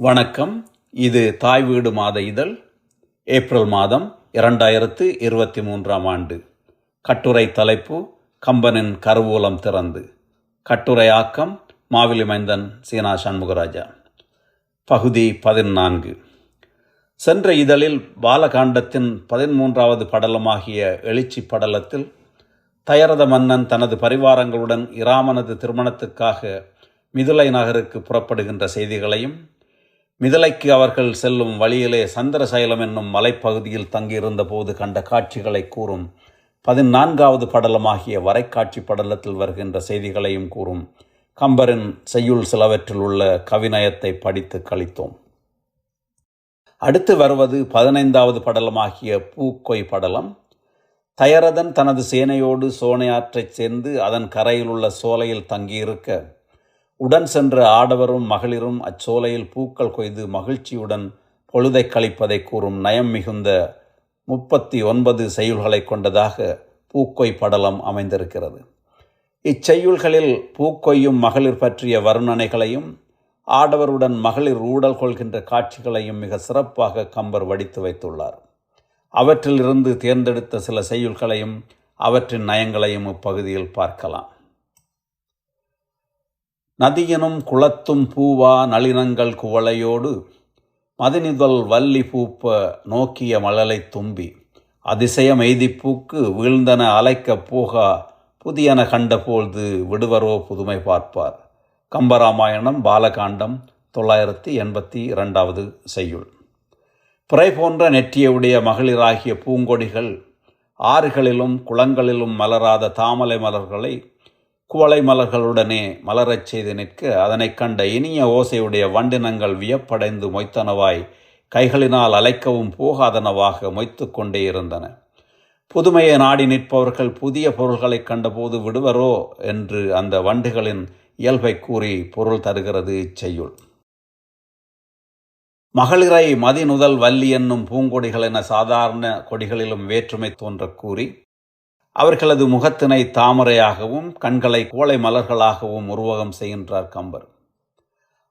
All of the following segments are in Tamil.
வணக்கம். இது தாய் வீடு மாத இதழ் ஏப்ரல் மாதம் இரண்டாயிரத்து இருபத்தி மூன்றாம் ஆண்டு. கட்டுரை தலைப்பு கம்பனின் கருவூலம் திறந்து. கட்டுரை ஆக்கம் மாவிலி மைந்தன் சீனா சண்முகராஜா. பகுதி பதினான்கு. சென்ற இதழில் பாலகாண்டத்தின் பதிமூன்றாவது படலமாகிய எழுச்சி படலத்தில் தயரத மன்னன் தனது பரிவாரங்களுடன் இராமனது திருமணத்துக்காக மிதுலை நகருக்கு புறப்படுகின்ற செய்திகளையும் மிதலைக்கு அவர்கள் செல்லும் வழியிலே சந்திரசைலம் என்னும் மலைப்பகுதியில் தங்கியிருந்த போது கண்ட காட்சிகளை கூறும் பதினான்காவது படலமாகிய வரைக்காட்சி படலத்தில் வருகின்ற செய்திகளையும் கூறும். கம்பரின் செய்யுள் சிலவற்றில் உள்ள கவிநயத்தை படித்து கழித்தோம். அடுத்து வருவது பதினைந்தாவது படலமாகிய பூக்கொய் படலம். தயரதன் தனது சேனையோடு சோனையாற்றைச் சேர்ந்து அதன் கரையில் உள்ள சோலையில் தங்கியிருக்க உடன் சென்ற ஆடவரும் மகளிரும் அச்சோலையில் பூக்கள் கொய்து மகிழ்ச்சியுடன் பொழுதை கழிப்பதை கூறும் நயம் மிகுந்த முப்பத்தி ஒன்பது செய்யுள்களை கொண்டதாக பூக்கொய் படலம் அமைந்திருக்கிறது. இச்செய்யுள்களில் பூக்கொய்யும் மகளிர் பற்றிய வர்ணனைகளையும் ஆடவருடன் மகளிர் ஊடல் கொள்கின்ற காட்சிகளையும் மிக சிறப்பாக கம்பர் வடித்து வைத்துள்ளார். அவற்றிலிருந்து தேர்ந்தெடுத்த சில செய்யுள்களையும் அவற்றின் நயங்களையும் இப்பகுதியில் பார்க்கலாம். நதியினும் குளத்தும் பூவா நளினங்கள் குவளையோடு மதினிதல் வள்ளி பூப்ப நோக்கிய மழலை தும்பி. அதிசயம் எய்திப்பூக்கு வீழ்ந்தன அலைக்கப் போகா புதியன கண்டபோழ்து விடுவரோ புதுமை பார்ப்பார். கம்பராமாயணம் பாலகாண்டம் தொள்ளாயிரத்தி எண்பத்தி இரண்டாவது செய்யுள். பிறை போன்ற நெற்றியுடைய மகளிராகிய பூங்கொடிகள் ஆறுகளிலும் குளங்களிலும் மலராத தாமலை மலர்களை குவளை மலர்களுடனே மலரச் செய்து நிற்க அதனைக் கண்ட இனிய ஓசையுடைய வண்டினங்கள் வியப்படைந்து மொய்த்தனவாய் கைகளினால் அலைக்கவும் போகாதனவாக மொய்த்து கொண்டே இருந்தன. புதுமையை நாடி நிற்பவர்கள் புதிய பொருள்களைக் கண்டபோது விடுவரோ என்று அந்த வண்டுகளின் இயல்பை கூறி பொருள் தருகிறது இச்செய்யுள். மகளிரை மதிநுதல் வள்ளி என்னும் பூங்கொடிகள் என சாதாரண கொடிகளிலும் வேற்றுமை தோன்றக் கூறி அவர்களது முகத்தினை தாமரையாகவும் கண்களை கோளை மலர்களாகவும் உருவகம் செய்கின்றார் கம்பர்.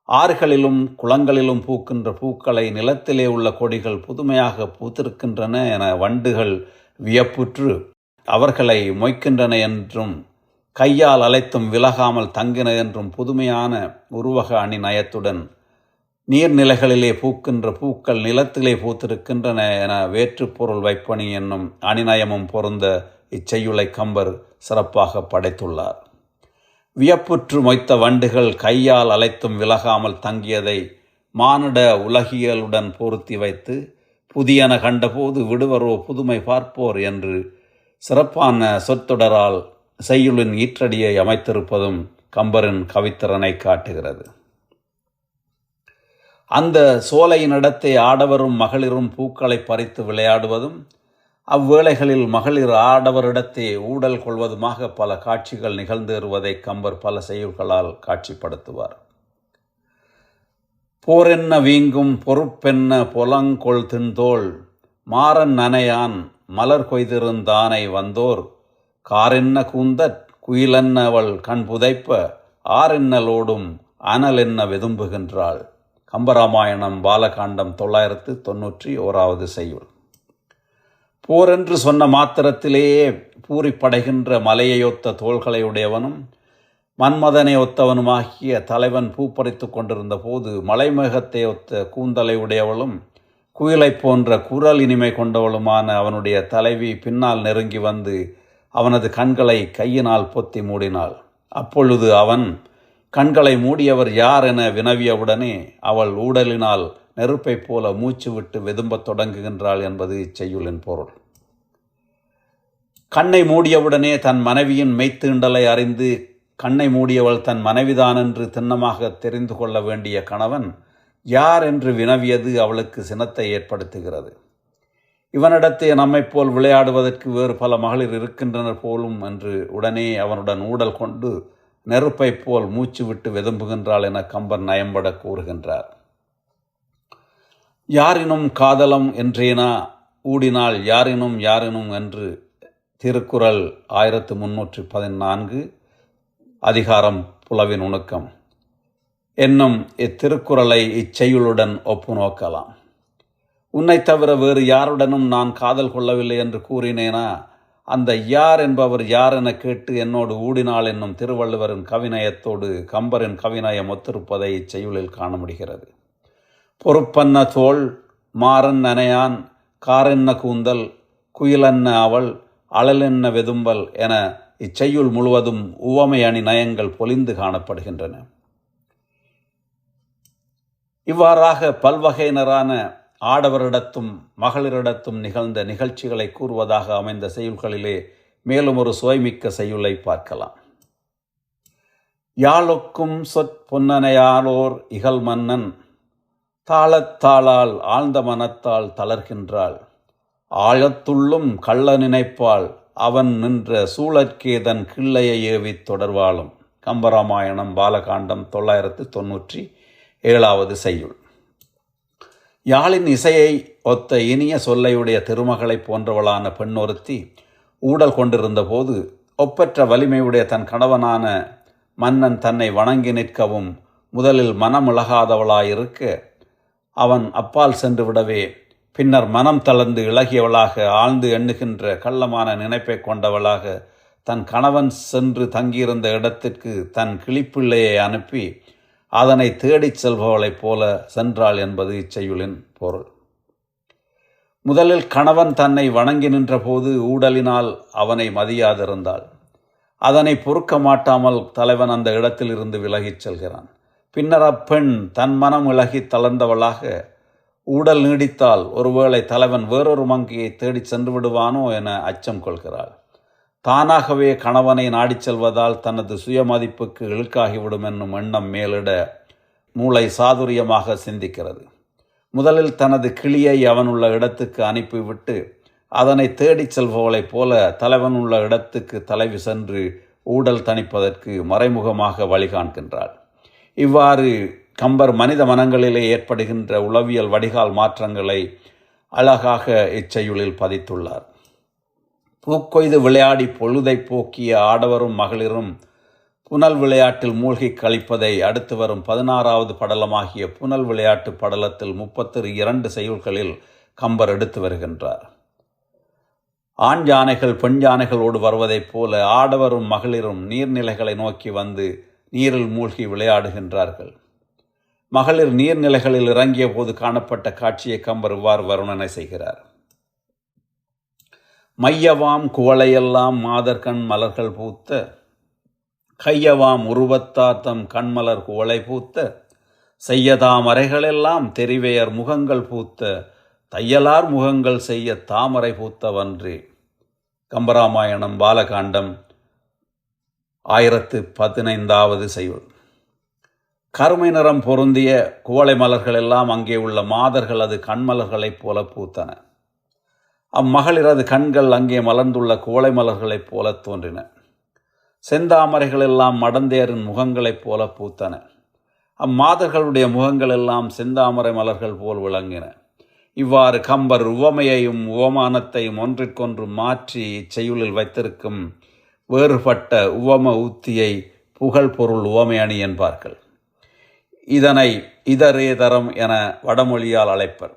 ஆறுகளிலும் குளங்களிலும் பூக்கின்ற பூக்களை நிலத்திலே உள்ள கொடிகள் புதுமையாக பூத்திருக்கின்றன என வண்டுகள் வியப்புற்று அவர்களை மொய்க்கின்றன என்றும் கையால் அலைத்தும் விலகாமல் தங்கின என்றும் புதுமையான உருவக அணி நயத்துடன் நீர்நிலைகளிலே பூக்கின்ற பூக்கள் நிலத்திலே பூத்திருக்கின்றன என வேற்றுப்பொருள் வைப்பணி என்னும் அணிநயமும் பொருந்த இச்செய்யுளை கம்பர் சிறப்பாக படைத்துள்ளார். வியப்புற்று மொய்த்த வண்டுகள் கையால் அலைத்தும் விலகாமல் தங்கியதை மானிட உலகியலுடன் பொருத்தி வைத்து புதியன கண்டபோது விடுவரோ புதுமை பார்ப்போர் என்று சிறப்பான சொற்றொடரால் செய்யுளின் ஈற்றடியை அமைத்திருப்பதும் கம்பரின் கவித்திறனை காட்டுகிறது. அந்த சோலையினிடத்தை ஆடவரும் மகளிரும் பூக்களை பறித்து விளையாடுவதும் அவ்வேளைகளில் மகளிர் ஆடவரிடத்தே ஊடல் கொள்வதுமாக பல காட்சிகள் நிகழ்ந்தேறுவதை கம்பர் பல செய்யுள்களால் காட்சிப்படுத்துவார். போரென்ன வீங்கும் பொறுப்பென்ன பொலங்கொள் தின்தோள் மாறன் நனையான் மலர் கொய்திருந்தானை வந்தோர் காரென்ன கூந்தற் குயிலென்ன அவள் கண் புதைப்ப ஆறென்னலோடும் அனல் என்ன விதும்புகின்றாள். கம்பராமாயணம் பாலகாண்டம் தொள்ளாயிரத்து தொன்னூற்றி ஓராவது செய்யுள். போரென்று சொன்ன மாத்திரத்திலேயே பூரிப்படைகின்ற மலையையொத்த தோள்களை உடையவனும் மன்மதனை ஒத்தவனுமாகிய தலைவன் பூப்பறித்து கொண்டிருந்த போது மலைமேகத்தை ஒத்த கூந்தலை உடையவளும் குயிலைப் போன்ற குரல் இனிமை கொண்டவளுமான அவனுடைய தலைவி பின்னால் நெருங்கி வந்து அவனது கண்களை கையினால் பொத்தி மூடினாள். அப்பொழுது அவன் கண்களை மூடியவர் யார் என வினவியவுடனே அவள் ஊடலினால் நெருப்பைப் போல மூச்சு விட்டு வெதும்பத் தொடங்குகின்றாள் என்பது இச்செய்யுளின் பொருள். கண்ணை மூடியவுடனே தன் மனைவியின் மெய்த்தீண்டலை அறிந்து கண்ணை மூடியவள் தன் மனைவிதான் என்று திண்ணமாக தெரிந்து கொள்ள வேண்டிய கணவன் யார் என்று வினவியது அவளுக்கு சினத்தை ஏற்படுத்துகிறது. இவனிடத்தே நம்மைப் போல் விளையாடுவதற்கு வேறு பல மகளிர் இருக்கின்றனர் போலும் என்று உடனே அவனுடன் ஊடல் கொண்டு நெருப்பைப் போல் மூச்சு விட்டு வெதும்புகின்றாள் என கம்பன் நயம்பட கூறுகின்றார். யாரினும் காதலம் என்றேனா? ஊடினால் யாரினும் யாரினும் என்று திருக்குறள் ஆயிரத்து முன்னூற்றி பதினான்கு அதிகாரம் புலவின் உணுக்கம். என்னும் இத்திருக்குறளை இச்செய்யுளுடன் ஒப்பு நோக்கலாம். உன்னை தவிர வேறு யாருடனும் நான் காதல் கொள்ளவில்லை என்று கூறினேனா? அந்த யார் என்பவர் யார் என கேட்டு என்னோடு ஊடினாள் என்னும் திருவள்ளுவரின் கவிநயத்தோடு கம்பரின் கவிநயம் ஒத்திருப்பதை இச்செயலில் காண முடிகிறது. பொறுப்பன்ன தோல் மாறன் நனையான் காரென்ன கூந்தல் குயிலன்ன அவள் அழலென்ன வெதும்பல் என இச்செய்யுள் முழுவதும் உவமை அணி நயங்கள் பொலிந்து காணப்படுகின்றன. இவ்வாறாக பல்வகையினரான ஆடவரிடத்தும் மகளிரிடத்தும் நிகழ்ந்த நிகழ்ச்சிகளை கூறுவதாக அமைந்த செய்யுள்களிலே மேலும் ஒரு சுவைமிக்க செய்யுளை பார்க்கலாம். யாழொக்கும் சொற்பொன்னனையாளோர் இகல் மன்னன் தாளத்தாளால் ஆழ்ந்த மனத்தால் தளர்கின்றாள். ஆழத்துள்ளும் கள்ள நினைப்பாள். அவன் நின்ற சூழற்கேதன் கிள்ளையை ஏவித் தொடர்வாளும். கம்பராமாயணம் பாலகாண்டம் தொள்ளாயிரத்து தொன்னூற்றி ஏழாவது செய்யுள். யாழின் இசையை ஒத்த இனிய சொல்லையுடைய திருமகளைப் போன்றவளான பெண்ணொருத்தி ஊடல் கொண்டிருந்த போது ஒப்பற்ற வலிமையுடைய தன் கணவனான மன்னன் தன்னை வணங்கி நிற்கவும் முதலில் மனமிழகாதவளாயிருக்க அவன் அப்பால் சென்று விடவே பின்னர் மனம் தளர்ந்து இளகியவளாக ஆழ்ந்து எண்ணுகின்ற கள்ளமான நினைப்பை கொண்டவளாக தன் கணவன் சென்று தங்கியிருந்த இடத்திற்கு தன் கிளிப்பிள்ளையை அனுப்பி அதனை தேடிச் செல்பவளைப் போல சென்றாள் என்பது இச்செயுளின் பொருள். முதலில் கணவன் தன்னை வணங்கி நின்றபோது ஊடலினால் அவனை மதியாதிருந்தாள். அதனை பொறுக்க மாட்டாமல் தலைவன் அந்த இடத்திலிருந்து விலகிச் செல்கிறான். பின்னர் அப்பெண் தன் மனம் இழகி தளர்ந்தவளாக ஊடல் நீடித்தால் ஒருவேளை தலைவன் வேறொரு மங்கையை தேடிச் சென்று விடுவானோ என அச்சம் கொள்கிறாள். தானாகவே கணவனை நாடிச் செல்வதால் தனது சுயமதிப்புக்கு இழுக்காகிவிடும் என்னும் எண்ணம் மேலிட மூளை சாதுரியமாக சிந்திக்கிறது. முதலில் தனது கிளியை அவனுள்ள இடத்துக்கு அனுப்பிவிட்டு அதனை தேடிச் செல்பவளைப் போல தலைவன் உள்ள இடத்துக்கு தலைவி சென்று ஊடல் தணிப்பதற்கு மறைமுகமாக வழிகாண்கின்றாள் இவ்வாறு கம்பர் மனித மனங்களிலே ஏற்படுகின்ற உளவியல் வடிகால் மாற்றங்களை அழகாக இச்செயுளில் பதித்துள்ளார். பூக்கொய்து விளையாடி பொழுதை போக்கிய ஆடவரும் மகளிரும் புனல் விளையாட்டில் மூழ்கி கழிப்பதை அடுத்து வரும் பதினாறாவது படலமாகிய புனல் விளையாட்டு படலத்தில் முப்பத்தி இரண்டு செயல்களில் கம்பர் எடுத்து வருகின்றார். ஆண் யானைகள் பெண் யானைகளோடு வருவதைப் போல ஆடவரும் மகளிரும் நீர்நிலைகளை நோக்கி வந்து நீரில் மூழ்கி விளையாடுகின்றார்கள். மகளிர் நீர்நிலைகளில் இறங்கிய போது காணப்பட்ட காட்சியை கம்பர் இவ்வாறு வருணனை செய்கிறார். மையவாம் குவளையெல்லாம் மாதர்கண் மலர்கள் பூத்த கையவாம் உருவத்தாத்தம் கண்மலர் குவளை பூத்த செய்யதாம் அறைகளெல்லாம் தெரிவையர் முகங்கள் பூத்த தையலார் முகங்கள் செய்ய தாமரை பூத்தவன்றி. கம்பராமாயணம் பாலகாண்டம் ஆயிரத்து பதினைந்தாவது செய்யுள். கருமை நிறம் பொருந்திய குவளை மலர்கள் எல்லாம் அங்கே உள்ள மாதர்களது கண்மலர்களைப் போல பூத்தன. அம்மகளிரது கண்கள் அங்கே மலர்ந்துள்ள குவளை மலர்களைப் போல தோன்றின. செந்தாமரைகள் எல்லாம் மடந்தேரின் முகங்களைப் போல பூத்தன. அம்மாதர்களுடைய முகங்கள் எல்லாம் செந்தாமரை மலர்கள் போல் விளங்கின. இவ்வாறு கம்பர் உவமையையும் உவமானத்தையும் ஒன்றிற்கொன்று மாற்றி இச்செயுளில் வைத்திருக்கும் வேறுபட்ட உவம உத்தியை புகழ் பொருள் உவமை அணி என்பார்கள். இதனை இதரேதரம் என வடமொழியால் அழைப்பர்.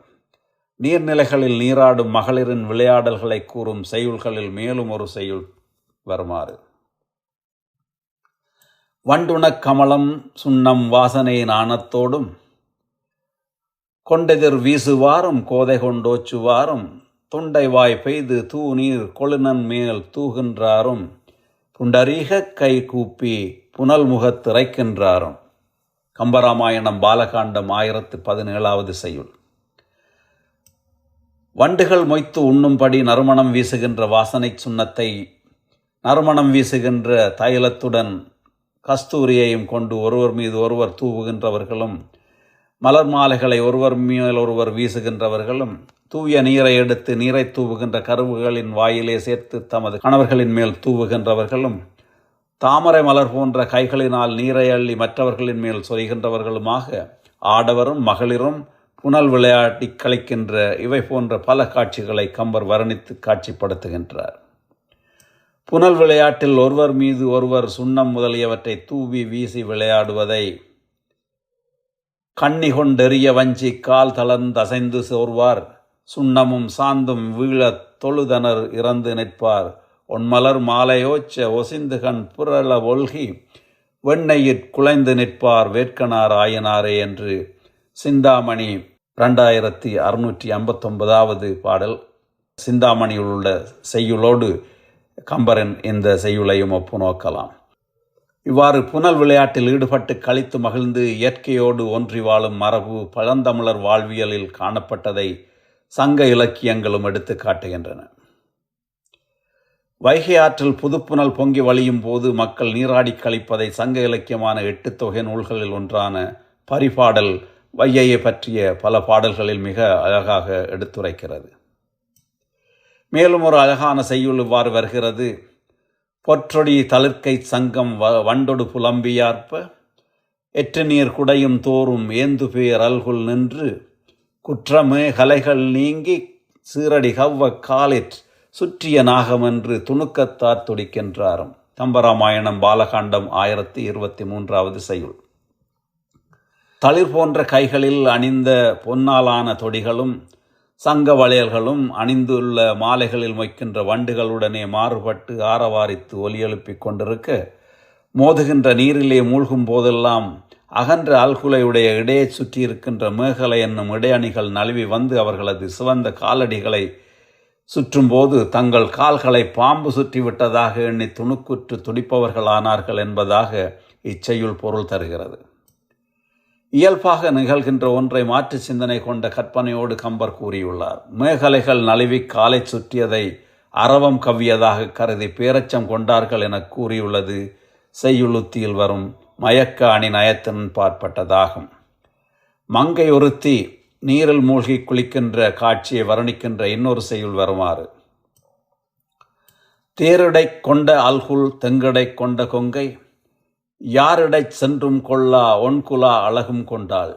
நீர்நிலைகளில் நீராடும் மகளிரின் விளையாடல்களை கூறும் செய்யுள்களில் மேலும் ஒரு செய்யுள் வருமாறு. வண்டுணக் கமலம் சுண்ணம் வாசனை நாணத்தோடும் கொண்டெதிர் வீசுவாரும் கோதை கொண்டோச்சுவாரும் தொண்டை வாய் பெய்து தூ நீர் கொழுனன் மேல் தூகின்றாரும் புண்டரீக கை கூப்பி புனல் முகத்திரைக்கின்றாரும் கம்பராமாயணம் பாலகாண்டம் ஆயிரத்து பதினேழாவது செய்யுள். வண்டுகள் மொய்த்து உண்ணும்படி நறுமணம் வீசுகின்ற வாசனை சுண்ணத்தை நறுமணம் வீசுகின்ற தைலத்துடன் கஸ்தூரியையும் கொண்டு ஒருவர் மீது ஒருவர் தூவுகின்றவர்களும் மலர் மாலைகளை ஒருவர் மேல் ஒருவர் வீசுகின்றவர்களும் தூய நீரை எடுத்து நீரை தூவுகின்ற கருவுகளின் வாயிலே சேர்த்து தமது கணவர்களின் மேல் தூவுகின்றவர்களும் தாமரை மலர் போன்ற கைகளினால் நீரை அள்ளி மற்றவர்களின் மேல் சொல்கின்றவர்களுமாக ஆடவரும் மகளிரும் புனல் விளையாட்டி கழிக்கின்ற இவை போன்ற பல காட்சிகளை கம்பர் வர்ணித்து காட்சிப்படுத்துகின்றார். புனல் விளையாட்டில் ஒருவர் மீது ஒருவர் சுண்ணம் முதலியவற்றை தூவி வீசி விளையாடுவதை கண்ணி கொண்டெறிய வஞ்சி கால் தளர்ந்தசைந்து சோர்வார் சுண்ணமும் சாந்தும் வீழத் தொழுதனர் இறந்து நிற்பார். ஒன்மலர் மாலையோச்ச ஒசிந்துகண் புரள ஒல்கி வெண்ணையிற் குலைந்து நிற்பார் வேட்கனார் ஆயனாரே என்று. சிந்தாமணி ரெண்டாயிரத்தி அறுநூற்றி ஐம்பத்தொன்பதாவது பாடல். சிந்தாமணியில் உள்ள செய்யுளோடு கம்பரன் இந்த செய்யுளையும் ஒப்பு நோக்கலாம் இவ்வாறு புனல் விளையாட்டில் ஈடுபட்டு கழித்து மகிழ்ந்து இயற்கையோடு ஒன்றி வாழும் மரபு பழந்தமிழர் வாழ்வியலில் காணப்பட்டதை சங்க இலக்கியங்களும் எடுத்து காட்டுகின்றன. வைகை ஆற்றில் புதுப்புனல் பொங்கி வழியும் போது மக்கள் நீராடி கழிப்பதை சங்க இலக்கியமான எட்டு தொகை நூல்களில் ஒன்றான பரிபாடல் வையையை பற்றிய பல பாடல்களில் மிக அழகாக எடுத்துரைக்கிறது. மேலும் ஒரு அழகான செய்யுள் இவ்வாறு வருகிறது. பொற்றொடி தளிர்க்கை சங்கம் வ வண்டொடு புலம்பியார்ப்ப எற்று நீர் குடையும் தோறும் ஏந்து பேர் அல்குல் நின்று குற்றமே கலைகள் நீங்கி சீரடி கவ்வ காலிற் சுற்றிய நாகமென்று துணுக்கத்தார் துடிக்கின்றாரும். கம்பராமாயணம் பாலகாண்டம் ஆயிரத்தி இருபத்தி மூன்றாவது செய்யுள். தளிர் போன்ற கைகளில் அணிந்த பொன்னாலான தொடிகளும் சங்க வளையல்களும் அணிந்துள்ள மாலைகளில் மொய்க்கின்ற வண்டுகளுடனே மாறுபட்டு ஆரவாரித்து ஒலி எழுப்பிக் கொண்டிருக்க மோதுகின்ற நீரிலே மூழ்கும் போதெல்லாம் அகன்ற அல்குலையுடைய இடையே சுற்றியிருக்கின்ற மேகலை என்னும் இடையணிகள் நழுவி வந்து அவர்களது சிவந்த காலடிகளை சுற்றும்போது தங்கள் கால்களை பாம்பு சுற்றிவிட்டதாக எண்ணி துணுக்குற்று துடிப்பவர்களானார்கள் என்பதாக இச்செய்யுள் பொருள் தருகிறது. இயல்பாக நிகழ்கின்ற ஒன்றை மாற்று சிந்தனை கொண்ட கற்பனையோடு கம்பர் கூறியுள்ளார். மேகலைகள் நழுவி காலை சுற்றியதை அரவம் கவ்வியதாக கருதி பேரச்சம் கொண்டார்கள் என கூறியுள்ளது. செய்யுளுத்தியில் வரும் மயக்க அணி நயத்தின் பார்ப்பட்டதாகும் மங்கை ஒருத்தி நீரில் மூழ்கி குளிக்கின்ற காட்சியை வர்ணிக்கின்ற இன்னொரு செய்யுள் வருமாறு. தேரிடை கொண்ட அல்குல் தெங்கடை கொண்ட கொங்கை யாரிடை சென்றும் கொள்ளா ஒன்குலா அழகும் கொண்டாள்.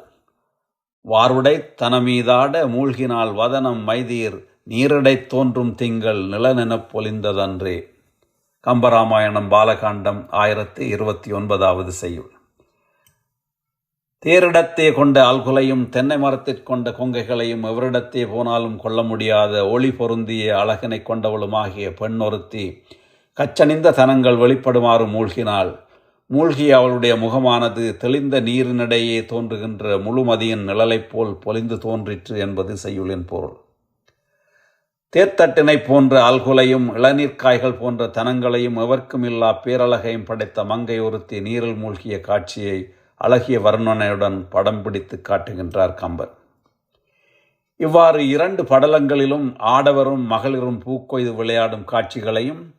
வாருடை தனமீதாட மூழ்கினால் வதனம் மைதீர் நீரிடைத் தோன்றும் திங்கள் நிலநெனப் பொலிந்ததன்றே. கம்பராமாயணம் பாலகாண்டம் ஆயிரத்தி இருபத்தி ஒன்பதாவது செய்யுள். தேரிடத்தே கொண்ட அல்குலையும் தென்னை மரத்திற் கொண்ட கொங்கைகளையும் எவரிடத்தே போனாலும் கொள்ள முடியாத ஒளி பொருந்திய அழகினை கொண்டவளுமாகிய பெண் ஒருத்தி கச்சனிந்த தனங்கள் வெளிப்படுமாறு மூழ்கினாள். மூழ்கி அவளுடைய முகமானது தெளிந்த நீரினிடையே தோன்றுகின்ற முழுமதியின் நிழலைப் போல் பொலிந்து தோன்றிற்று என்பது செய்யுளின் பொருள். தேர்த்தட்டினை போன்ற அல்குலையும் இளநீர்க்காய்கள் போன்ற தனங்களையும் எவர்க்கும் இல்லா பேரழகையும் படைத்த மங்கை ஒருத்தி நீரில் மூழ்கிய காட்சியை அழகிய வர்ணனையுடன் படம் பிடித்து காட்டுகின்றார் கம்பர். இவ்வாறு இரண்டு படலங்களிலும் ஆடவரும் மகளிரும் பூக்கொய்து விளையாடும் காட்சிகளையும்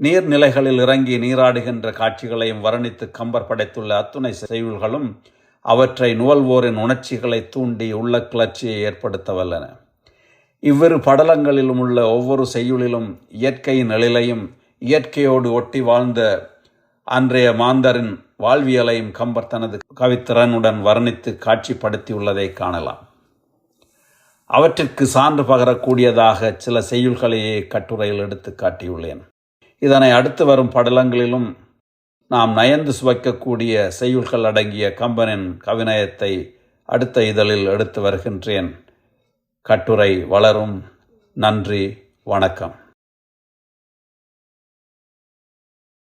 நீர்நிலைகளில் இறங்கி நீராடுகின்ற காட்சிகளையும் வர்ணித்து கம்பர் படைத்துள்ள அத்துணை செய்யுள்களும் அவற்றை நுவல்வோரின் உணர்ச்சிகளை தூண்டி உள்ள கிளர்ச்சியை ஏற்படுத்த வல்லன. இவ்விரு படலங்களிலும் உள்ள ஒவ்வொரு செய்யுளிலும் இயற்கையின் எழிலையும் இயற்கையோடு ஒட்டி வாழ்ந்த அன்றைய மாந்தரின் வாழ்வியலையும் கம்பர் தனது கவித்திறனுடன் வர்ணித்து காட்சிப்படுத்தியுள்ளதை காணலாம். அவற்றிற்கு சான்று பகரக்கூடியதாக சில செய்யுள்களையே கட்டுரையில் எடுத்து காட்டியுள்ளேன். இதனை அடுத்து வரும் படலங்களிலும் நாம் நயந்து சுவைக்கக்கூடிய செய்யுள்கள் அடங்கிய கம்பனின் கவிநயத்தை அடுத்த இதழில் எடுத்து வருகின்றேன். கட்டுரை வளரும். நன்றி. வணக்கம்.